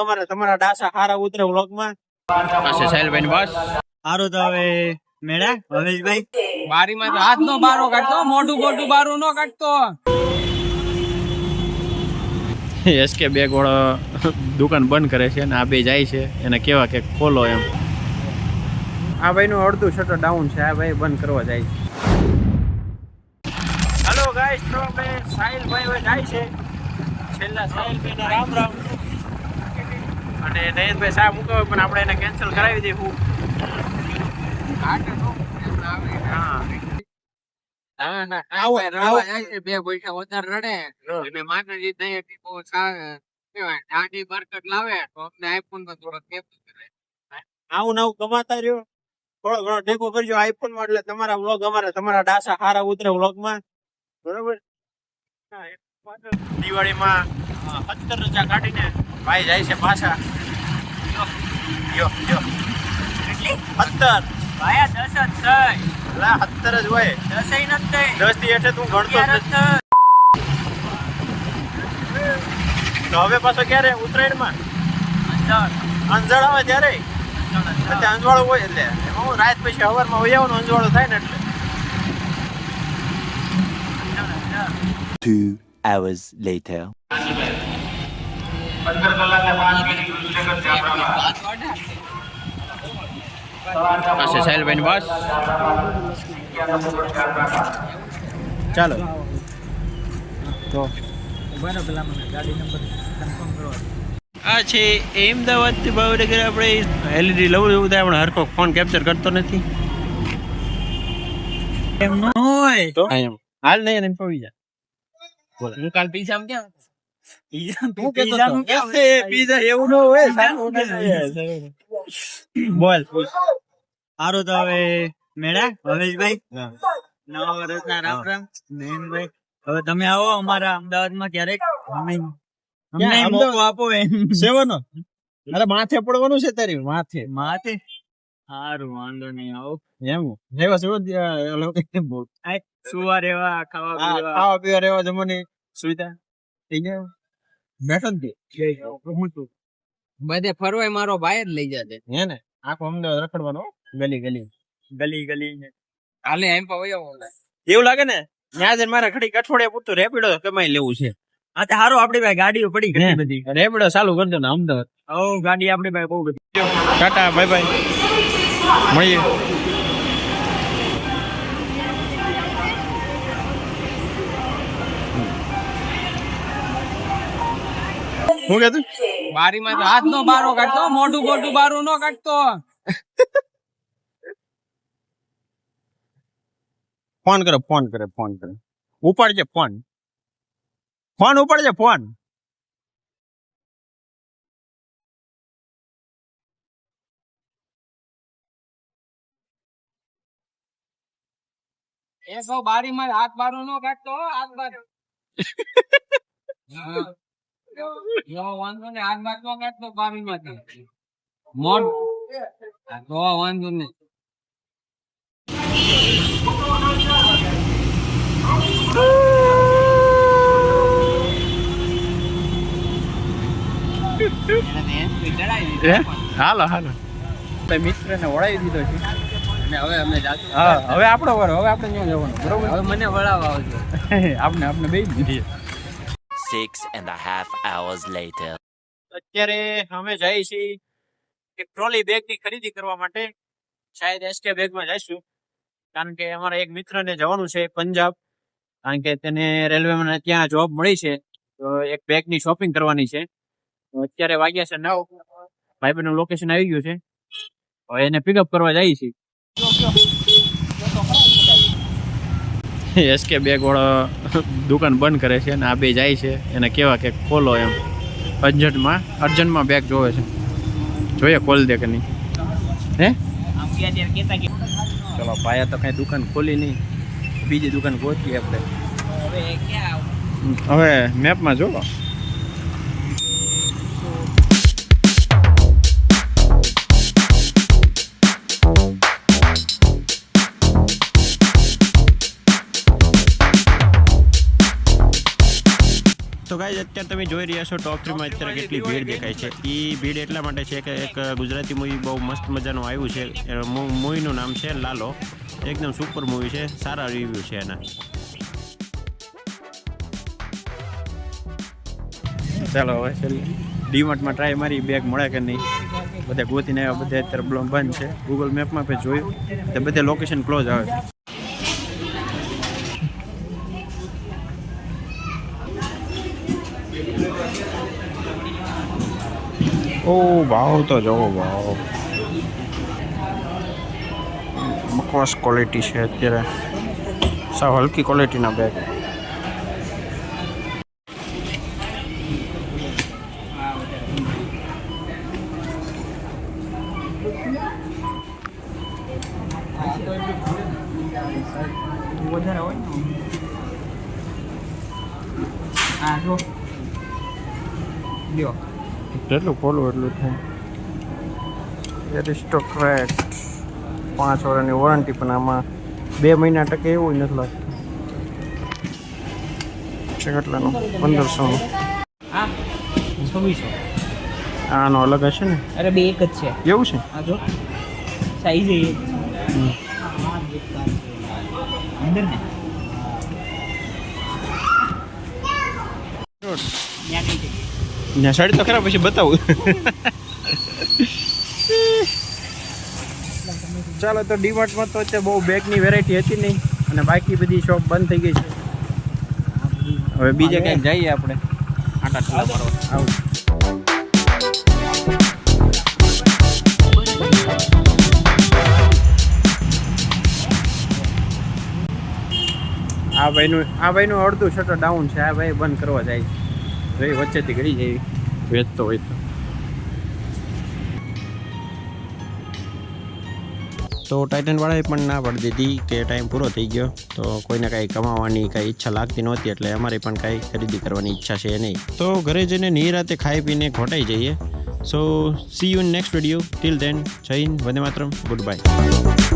તમારે તમારા ડાસા હારા ઉતરે વ્લોગમાં. પાસે સાહેલભાઈ બસ. સારું તો હવે મેળા હવેશભાઈ. બારીમાં તો હાથ નો બારો કાઢતો મોઢું મોઢું બારું નો કાઢતો. એસકે બેગ વાળો દુકાન બંધ કરે છે અને આ બે જાય છે. એને કેવા કે ખોલો એમ. આ ભાઈ નું અડધું શટર ડાઉન છે આ ભાઈ બંધ કરવા જાય છે. હેલો ગાઈસ તો આપણે સાહિલભાઈ હવે જાય છે. છેલ્લા સાહિલભાઈ ના રામ રામ. અને નયનભાઈ સાહેબ મૂકવા પણ આપણે એને કેન્સલ કરાવી દઈશું હા. ના ના આવો, આવો. બે પૈસા વધારે રડે. અને માતાજી દયા થી બહુ સારા બરકત લાવે તો અમને આઈફોનમાં થોડો કેપ આવું નવું કમાતા રહ્યો. થોડો ઘણો ટેકો કરજો આઈફોનમાં એટલે તમારા વ્લોગ અમારે તમારા ડાસા હારા ઉતરે વ્લોગમાં. બરોબર? હા, એક પાછળ દિવાળીમાં સત્તર રજા કાઢીને ભાઈ જાય છે પાછા. યો યો સત્તર. ભાયા દસ જ થઈ. લા સત્તર જ હોય. દસ નથી દસથી હેઠે તું ગણતો જ નથી. તો હવે પાછો ક્યારે? ઉત્તરાયણમાં? અંજળ આવે ત્યારે? અત્યારે અંજવાળું હોય એટલે. હું રાત પછી સવારમાં હોય આવવાનું અંજવાળું થાય ને એટલે. Two hours later. પાસે સાહેલભાઈ બસ. ચાલો આ છે અમદાવાદથી ભાવનગર આપણે એલઈડી લવું એવું થાય પણ હરકો ફોન કેપ્ચર કરતો નથી. એમ ન હોય. તો એમ. હાલ નહીં એને પડી જાય. હું કાલ પૈસા તું હતો? ક્યાં? બોલ સારું તો હવે મેળા હવેશભાઈ? નવા વર્ષના રામ રામ. નયનભાઈ હવે તમે આવો અમારા અમદાવાદમાં ક્યારેક. અમે અમને મોકો આપો એમ. સેવાનો? અરે માથે પડવાનું છે તારી માથે. માથે? સારું વાંધો નહીં આવો. એમ રેવા શું સુવા રેવા ખાવા પીવા. ખાવા પીવા રેવા જમવાની સુવિધા. થઈ ગયા બધે ફરવાય મારો ભાઈ જ લઈ જશે હે ને? આખો અમદાવાદ રખડવાનો ગલી ગલી. ગલી ગલી કાલે એમ પવયો એવું લાગે ને? ત્યાં જઈને મારે ઘડી અઠવાડિયા પૂરતું રેપિડો કમાઈ લેવું છે. હા તો સારું આપણી પાસે ગાડીઓ પડી ઘણી બધી. રેપિડો ચાલુ કરજો ને અમદાવાદ. ઓ ગાડી આપણી પાસે બહુ બધી. ટાટા બાય બાય મળીએ. હું કહેતું બારીમાં તો હાથ નો બારો કાઢતો મોઢું મોઢું બારું નો કાઢતો. ફોન કરે ફોન કરે ફોન કરે. ઉપાડજે ફોન. ફોન ઉપાડજે ફોન. એ સૌ બારીમાં હાથ બારું નો કાઢતો હાથ બાર. વાંધો ને તો વાંધો નહીં. હાલો હાલો. મિત્ર ને વળાવી દીધો છે. હવે અમે હા હવે આપણો વારો હવે આપણે જવાનું બરોબર? હવે મને વળાવવા આવજો. આપણે આપણે બે દીધી Six and a half hours later. અત્યારે અમે જઈએ છીએ એક ટ્રોલી બેગની ખરીદી કરવા માટે. શાયદ એસકે બેગમાં જઈશું. કારણ કે અમારા એક મિત્ર ને જવાનું છે પંજાબ. કારણ કે તેને રેલવે માં ત્યાં જોબ મળી છે. તો એક બેગની શોપિંગ કરવાની છે. અત્યારે વાગ્યા છે નવ. ભાઈબંધનું લોકેશન આવી ગયું છે. હવે એને પિકઅપ કરવા જઈએ છીએ. એસકે બેગ વાળો દુકાન બંધ કરે છે અને આ બે જાય છે. એને કેવા કે ખોલો એમ. અર્જન્ટમાં અર્જન્ટમાં બેગ જોવે છે. જોઈએ ખોલ દે કે નહીં. હે? ચલો ભાયા તો કઈ દુકાન ખોલી નહીં. બીજી દુકાન પહોંચીએ આપણે. હવે મેપમાં જો ગાઈઝ અત્યારે તમે જોઈ રહ્યા છો ટોપ થ્રીમાં અત્યારે કેટલી ભીડ દેખાય છે. એ ભીડ એટલા માટે છે કે એક ગુજરાતી મૂવી બહુ મસ્ત મજાનું આવ્યું છે. મૂવીનું નામ છે લાલો. એકદમ સુપર મૂવી છે. સારા રિવ્યૂ છે એના. ચાલો હવે છેલ્લે ડીમાર્ટમાં ટ્રાય મારી બેગ મળે કે નહીં? બધા ગોતીને આવ્યા, બધા અત્યારે બંધ છે. ગૂગલ મેપમાં પણ જોયું. તો બધે લોકેશન ક્લોઝ આવે. છે ઓ ભાવ તો જોવો ભાવ બકવાસ ક્વોલિટી છે અત્યારે. સાવ હલકી ક્વોલિટીના બેગ વધારે હોય ને હા જો લ્યો જેટલું ખોલું એટલું થાય એરિસ્ટોક્રેટ પાંચ વર્ષની વોરંટી પણ આમાં બે મહિના ટકે એવું નથી લાગતું. છે કેટલાનું પંદરસોનું હા છવ્વીસો. આનો અલગ હશે ને? અરે બે એક જ છે. એવું છે? આ જો. સાઈઝ એક. અંદર ને? ત્યાં કઈ જગ્યાએ? ત્યાં સાડી તો ખરા પછી બતાવું. ચાલો તો ડીમાર્ટમાં તો અત્યારે બહુ બેગની વેરાયટી હતી નહીં અને બાકી બધી શોપ બંધ થઈ ગઈ છે. હવે બીજે ક્યાંક જઈએ આપણે? આટા ઠેલા મારવા આવું. આ ભાઈનું આ ભાઈનું અડધું શટર ડાઉન છે આ ભાઈ બંધ કરવા જાય છે. ભાઈ વચ્ચેથી ગળી જાય વેચતો હોય તો. તો ટાઇટનવાળાએ પણ ના પાડી દીધી કે ટાઈમ પૂરો થઈ ગયો. તો કોઈને કાંઈ કમાવાની કાંઈ ઈચ્છા લાગતી નહોતી, એટલે અમારે પણ કાંઈ ખરીદી કરવાની ઈચ્છા છે નહીં. તો ઘરે જઈને નિરાતે ખાઈ પીને ઘોટાઈ જઈએ. So see you next video till then જય હિન્દ, વંદે માતરમ ગુડ બાય